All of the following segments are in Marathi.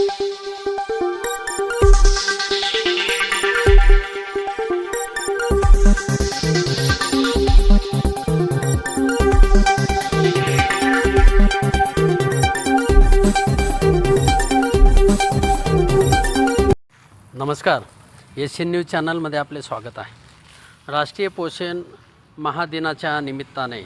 नमस्कार. एशियन न्यूज चॅनलमध्ये आपले स्वागत आहे. राष्ट्रीय पोषण महादिनाच्या निमित्ताने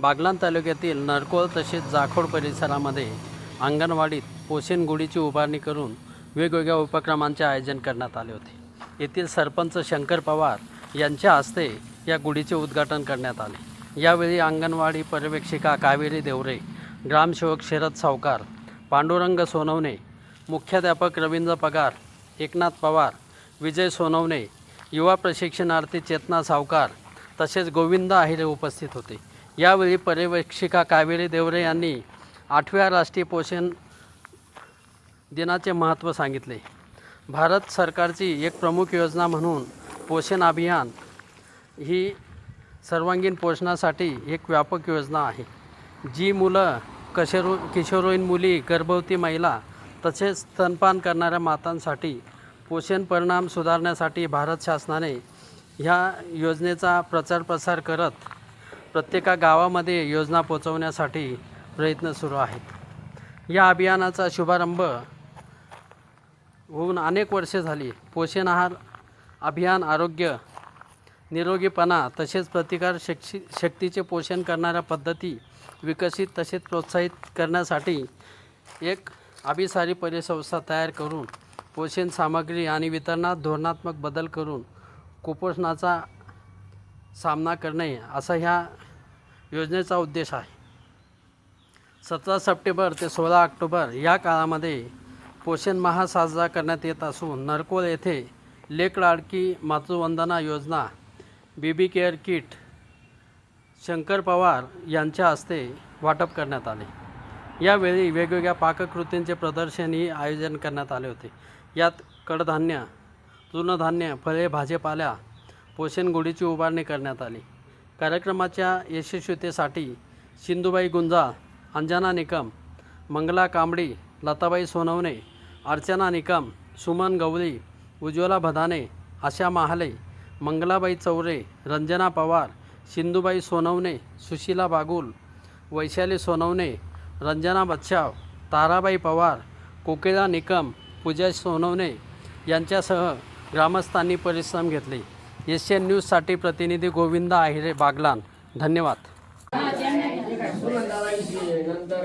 बागलान तालुक्यातील नरकोळ तसेच जाखोड परिसरामध्ये अंगणवाडीत पोषण गुढीची उभारणी करून वेगवेगळ्या उपक्रमांचे आयोजन करण्यात आले होते. येथील सरपंच शंकर पवार यांच्या हस्ते या गुढीचे उद्घाटन करण्यात आले. यावेळी अंगणवाडी पर्यवेक्षिका कावेरी देवरे ग्रामसेवक शरद सावकार पांडुरंग सोनवणे मुख्याध्यापक रवींद्र पगार एकनाथ पवार विजय सोनवणे युवा प्रशिक्षणार्थी चेतना सावकार तसेच गोविंद आहिरे उपस्थित होते. यावेळी पर्यवेक्षिका कावेरी देवरे यांनी आठव्या राष्ट्रीय पोषण दिनाचे महत्त्व सांगितले. भारत सरकारची एक प्रमुख योजना म्हणून पोषण अभियान ही सर्वांगीण पोषणासाठी एक व्यापक योजना आहे. जी मुलं कशरो किशोरवयीन मुली गर्भवती महिला तसेच स्तनपान करणाऱ्या मातांसाठी पोषण परिणाम सुधारण्यासाठी भारत शासनाने ह्या योजनेचा प्रचार प्रसार करत प्रत्येका गावामध्ये योजना पोचवण्यासाठी प्रयत्न सुरू आहेत. या अभियानाचा शुभारंभ होऊन अनेक वर्षे झाली. पोषण आहार अभियान आरोग्य निरोगीपणा तसेच प्रतिकार शक्ती शक्तीचे पोषण करणाऱ्या पद्धती विकसित तसेच प्रोत्साहित करण्यासाठी एक अभिसारी परिसंस्था तयार करून पोषण सामग्री आणि वितरणात धोरणात्मक बदल करून कुपोषणाचा सामना करणे असा ह्या योजनेचा उद्देश आहे. सतरा सप्टेंबर ते सोळा ऑक्टोबर या काळामध्ये पोषण माह साजरा करण्यात येत असून नरकोल येथे लेक लाडकी मातृवंदना योजना baby care kit Shankar Pawar यांच्या हस्ते वाटप करण्यात आले. यावेळी वेगवेगळ्या पाककृतींचे प्रदर्शनही आयोजन करण्यात आले होते. यात कडधान्य तृणधान्य फळे भाजीपाल्या पोषण गुढीची उभारणी करण्यात आली. कार्यक्रमाच्या यशस्वीतेसाठी सिंधुबाई गुंजाळ अंजना निकम मंगला कांबडी लताबाई सोनवणे अर्चना निकम सुमन गवळी उज्ज्वला भदाने आशा महाले मंगलाबाई चौरे रंजना पवार सिंधुबाई सोनवणे सुशीला बागुल वैशाली सोनवणे रंजना बच्छाव ताराबाई पवार कोकिळा निकम पूजा सोनवणे यांच्यासह ग्रामस्थांनी परिश्रम घेतले. एशियन न्यूजसाठी प्रतिनिधी गोविंदा आहिरे बागलान. धन्यवाद. ऐंशी नंतर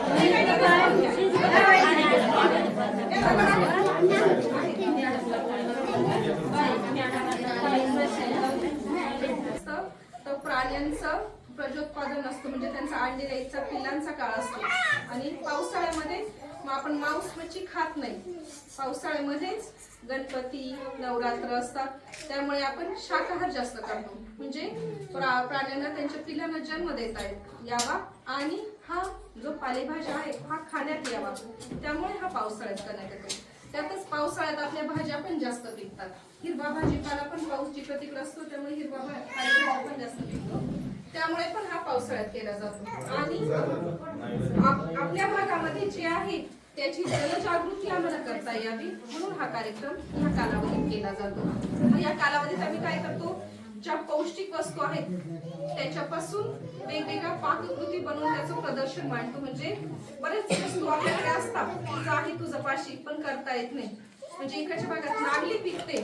तर प्रजोत्पादन असतं. म्हणजे त्यांचा अंडी द्यायचा पिल्लांचा काळ असतो. आणि पावसाळ्यामध्ये मग आपण मांस मच्छी खात नाही. पावसाळ्यामध्येच गणपती नवरात्र असतात. त्यामुळे आपण शाकाहार जास्त करतो. म्हणजे प्रा- प्राण्यांना त्यांच्या पिल्लांना जन्म देता येत यावा आणि हा जो पालेभाज्या आहे हा खाण्यात यावा. त्यामुळे हा पावसाळ्यात करण्यात येतो. त्यातच पावसाळ्यात आपल्या भाज्या पण जास्त पिकतात. हिरवा भाजीपाला पण पाऊस जिकडं तिकडं असतो त्यामुळे हिरवा भा- पालेभाज्या पण जास्त पिकतो त्यामुळे पण हा पावसाळ्यात केला जातो. आणि आप- आपल्या भागामध्ये जे आहे त्याची जनजागृती आम्हाला करता यावी म्हणून हा कार्यक्रम या कालावधीत केला जातो. या कालावधीत आम्ही काय करतो ज्या पौष्टिक वस्तू आहेत त्याच्यापासून वेगवेगळ्या पाककृती बनवून त्याचं प्रदर्शन मांडतो. म्हणजे बरेच वस्तू आपल्याकडे असतात तुझं आहे तुझं पाशी पण करता येत नाही. म्हणजे इकडच्या भागात नागली पिकते